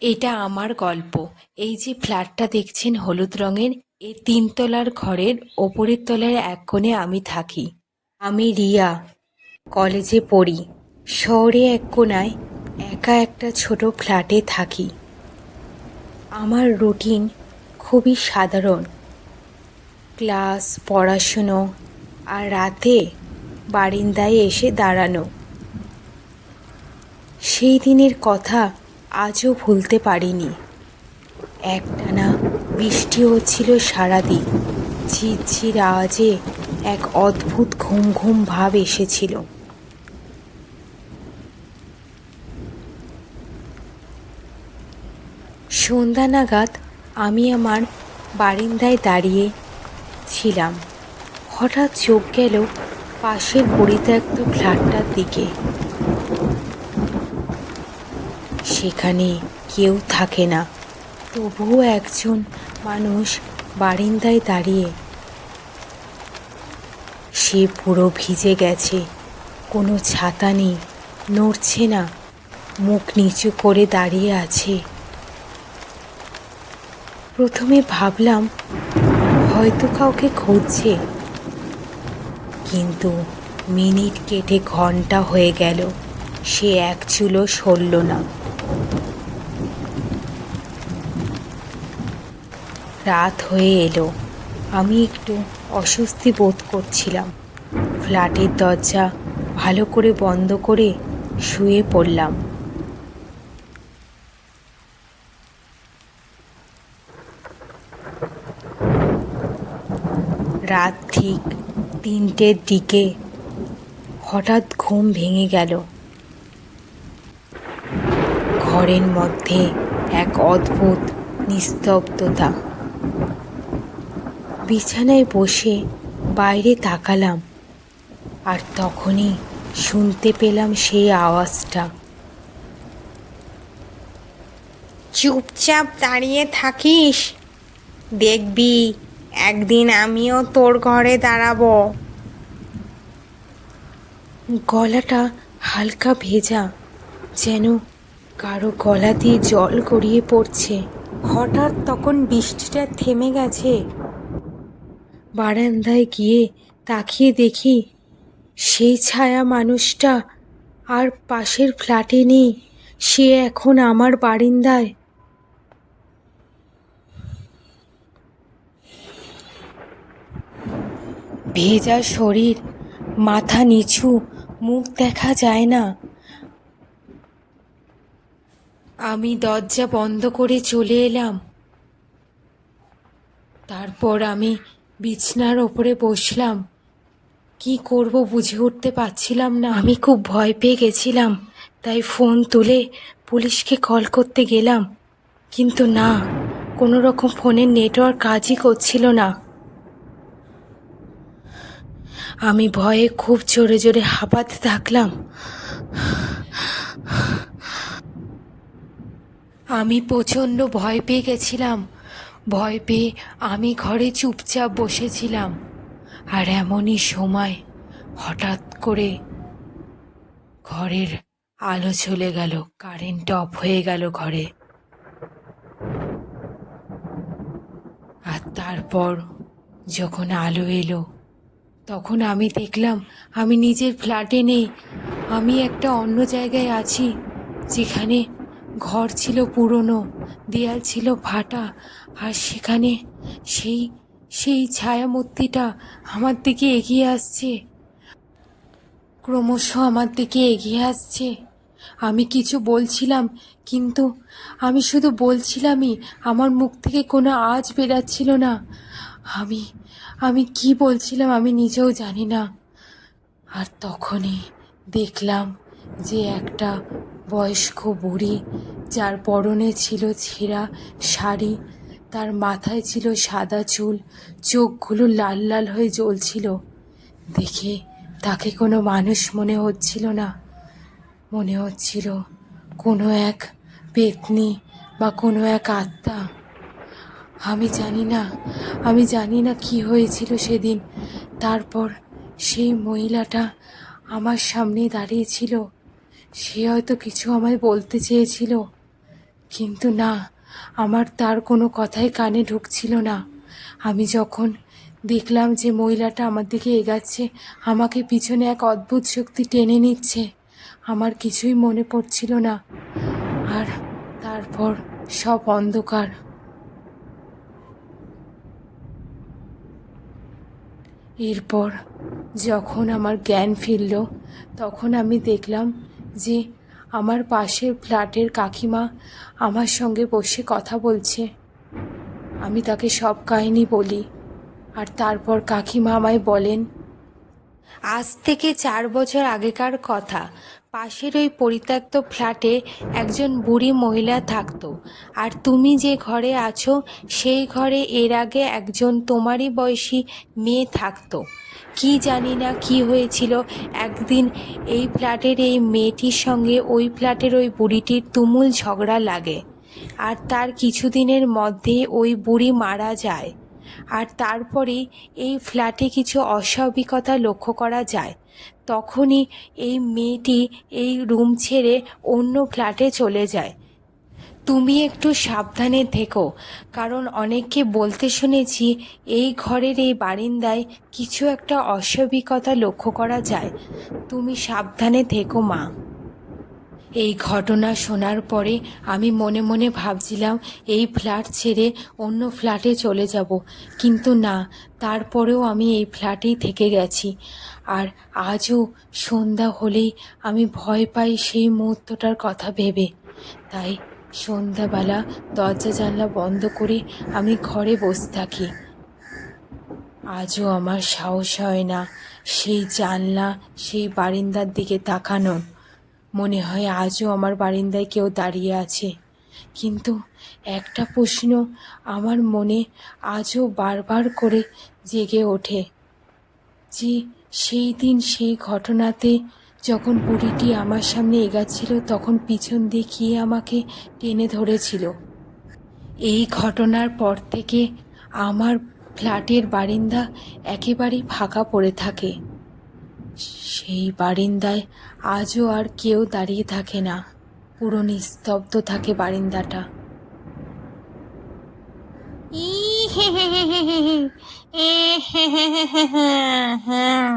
এটা আমার গল্প। এই যে ফ্ল্যাটটা দেখছেন হলুদ রঙের, এ তিনতলার ঘরের ওপরের তলার এক কোণে আমি থাকি। আমি রিয়া, কলেজে পড়ি। শহরে এক কোণায় একা একটা ছোট ফ্ল্যাটে থাকি। আমার রুটিন খুবই সাধারণ। ক্লাস, পড়াশুনো আর রাতে বারিন্দায় এসে দাঁড়ানো। সেই দিনের কথা আজও ভুলতে পারিনি। একটানা বৃষ্টি হচ্ছিল সারাদিন। ঝিরঝির আওয়াজে এক অদ্ভুত ঘুম ঘুম ভাব এসেছিল। সন্ধ্যা নাগাদ আমি আমার বারিন্দায় দাঁড়িয়ে ছিলাম। হঠাৎ চোখ গেল পাশের পরিত্যক্ত ফ্ল্যাটটার দিকে। সেখানে কেউ থাকে না। তবুও একজন মানুষ বারিন্দায় দাঁড়িয়ে সে পুরো ভিজে গেছে। কোনো ছাতা নেই, নড়ছে না, মুখ নিচু করে দাঁড়িয়ে আছে। প্রথমে ভাবলাম, হয়তো কাউকে খুঁজছে। কিন্তু মিনিট কেটে ঘণ্টা হয়ে গেল, সে এক চুলো সরল না। রাত হয়ে এলো। আমি একটু অস্বস্তি বোধ করছিলাম। ফ্ল্যাটের দরজা ভালো করে বন্ধ করে শুয়ে পড়লাম। রাত ঠিক তিনটের দিকে হঠাৎ ঘুম ভেঙে গেল। ঘরের মধ্যে এক অদ্ভুত নিস্তব্ধতা। বিছানায় বসে বাইরে তাকালাম আর তখনই শুনতে পেলাম সেই আওয়াজটা। চুপচাপ দাঁড়িয়ে থাকিস। দেখবি একদিন আমিও তোর ঘরে দাঁড়াবো। গলাটা হালকা ভেজা যেন কারও গলা দিয়ে জল গড়িয়ে পড়ছে। হঠাৎ তখন বৃষ্টিটা থেমে গেছে। বারান্দায় গিয়ে তাকিয়ে দেখি সেই ছায়া মানুষটা আর পাশের ফ্ল্যাটে নেই, সে এখন আমার বারিন্দায়। ভেজা শরীর, মাথা নিচু, মুখ দেখা যায় না। আমি দরজা বন্ধ করে চলে এলাম। তারপর আমি বিছনার ওপরে বসলাম। কি করব বুঝে উঠতে পারছিলাম না। আমি খুব ভয় পেয়ে গেছিলাম, তাই ফোন তুলে পুলিশকে কল করতে গেলাম। কিন্তু না কোনো রকম ফোনের নেটওয়ার্ক কাজই করছিল না। আমি ভয়ে খুব জোরে জোরে হাঁপাতে থাকলাম। আমি প্রচণ্ড ভয় পেয়ে গেছিলাম। ভয় পেয়ে আমি ঘরে চুপচাপ বসেছিলাম। আর এমনই সময় হঠাৎ করে ঘরের আলো চলে গেল, কারেন্ট অফ হয়ে গেল ঘরে। আর তারপর যখন আলো এলো, তখন আমি দেখলাম আমি নিজের ফ্ল্যাটে নেই, আমি একটা অন্য জায়গায় আছি, যেখানে ঘর ছিল পুরনো, দেয়াল ছিল ফাটা আর সেখানে সেই সেই ছায়ামূর্তিটা আমার দিকে এগিয়ে আসছে। ক্রমশ আমার দিকে এগিয়ে আসছে। আমি কিছু বলছিলাম, কিন্তু আমি শুধু বলছিলামই, আমার মুখ থেকে কোনো আজ বেরাচ্ছিল না। আমি আমি কি বলছিলাম আমি নিজেও জানি না। আর তখনই দেখলাম যে একটা বয়স্ক বুড়ি, যার পরনে ছিল ছেঁড়া শাড়ি, তার মাথায় ছিল সাদা চুল, চোখগুলো লাল লাল হয়ে জ্বলছিল। দেখে তাকে কোনো মানুষ মনে হচ্ছিল না। মনে হচ্ছিল কোনো এক পেতনি বা কোনো এক আত্মা। আমি জানি না, আমি জানি না কি হয়েছিল সেদিন। তারপর সেই মহিলাটা আমার সামনে দাঁড়িয়েছিল সে হয়তো কিছু আমায় বলতে চেয়েছিল। কিন্তু না, আমার তার কোনো কথাই কানে ঢুকছিল না। আমি যখন দেখলাম যে মহিলাটা আমার দিকে এগাচ্ছে, আমাকে পিছনে এক অদ্ভুত শক্তি টেনে নিচ্ছে, আমার কিছুই মনে পড়ছিল না। আর তারপর সব অন্ধকার। এরপর যখন আমার জ্ঞান ফিরল, তখন আমি দেখলাম যে আমার পাশের ফ্ল্যাটের কাকিমা আমার সঙ্গে বসে কথা বলছে। আমি তাকে সব কাহিনী বলি, আর তারপর কাকিমা আমায় বলেন, আজ থেকে চার বছর আগেকার কথা পাশের ওই পরিত্যক্ত ফ্ল্যাটে একজন বুড়ি মহিলা থাকতো। আর তুমি যে ঘরে আছো, সেই ঘরে এর আগে একজন তোমারই বয়সী মেয়ে থাকতো। কি জানি না কি হয়েছিল, একদিন এই ফ্ল্যাটের এই মেয়েটির সঙ্গে ওই ফ্ল্যাটের ওই বুড়িটির তুমুল ঝগড়া লাগে। আর তার কিছুদিনের মধ্যে ওই বুড়ি মারা যায়। আর তারপরেই এই ফ্ল্যাটে কিছু অস্বাভাবিকতা লক্ষ্য করা যায়। তখনই এই মেয়েটি এই রুম ছেড়ে অন্য ফ্ল্যাটে চলে যায়। তুমি একটু সাবধানে থেকো, কারণ অনেককে বলতে শুনেছি এই ঘরের এই বারিন্দায় কিছু একটা অস্বাভাবিকতা লক্ষ্য করা যায়। তুমি সাবধানে থেকো, মা। এই ঘটনা শোনার পরে আমি মনে মনে ভাবছিলাম, এই ফ্ল্যাট ছেড়ে অন্য ফ্ল্যাটে চলে যাব। কিন্তু না, তারপরেও আমি এই ফ্ল্যাটেই থেকে গেছি। আর আজও সন্ধ্যা হলেই আমি ভয় পাই সেই মুহূর্তটার কথা ভেবে। তাই সন্ধ্যাবেলা দরজা জানলা বন্ধ করে আমি ঘরে বসে থাকি। আজও আমার সাহস হয় না সেই জানলা, সেই বারিন্দার দিকে তাকানোর। মনে হয় আজও আমার বারিন্দায় কেউ দাঁড়িয়ে আছে। কিন্তু একটা প্রশ্ন আমার মনে আজও বারবার করে জেগে ওঠে যে সেই দিন সেই ঘটনাতে যখন বুড়িটি আমার সামনে এগাচ্ছিল, তখন পিছন দিয়ে আমাকে টেনে ধরেছিল। এই ঘটনার পর থেকে আমার ফ্ল্যাটের বারিন্দা একেবারেই ফাঁকা পড়ে থাকে। সেই বারিন্দায় আজও আর কেউ দাঁড়িয়ে থাকে না। পুরো নিস্তব্ধ থাকে বারিন্দাটা। ই হে হে হে হে হে হে হে হে হে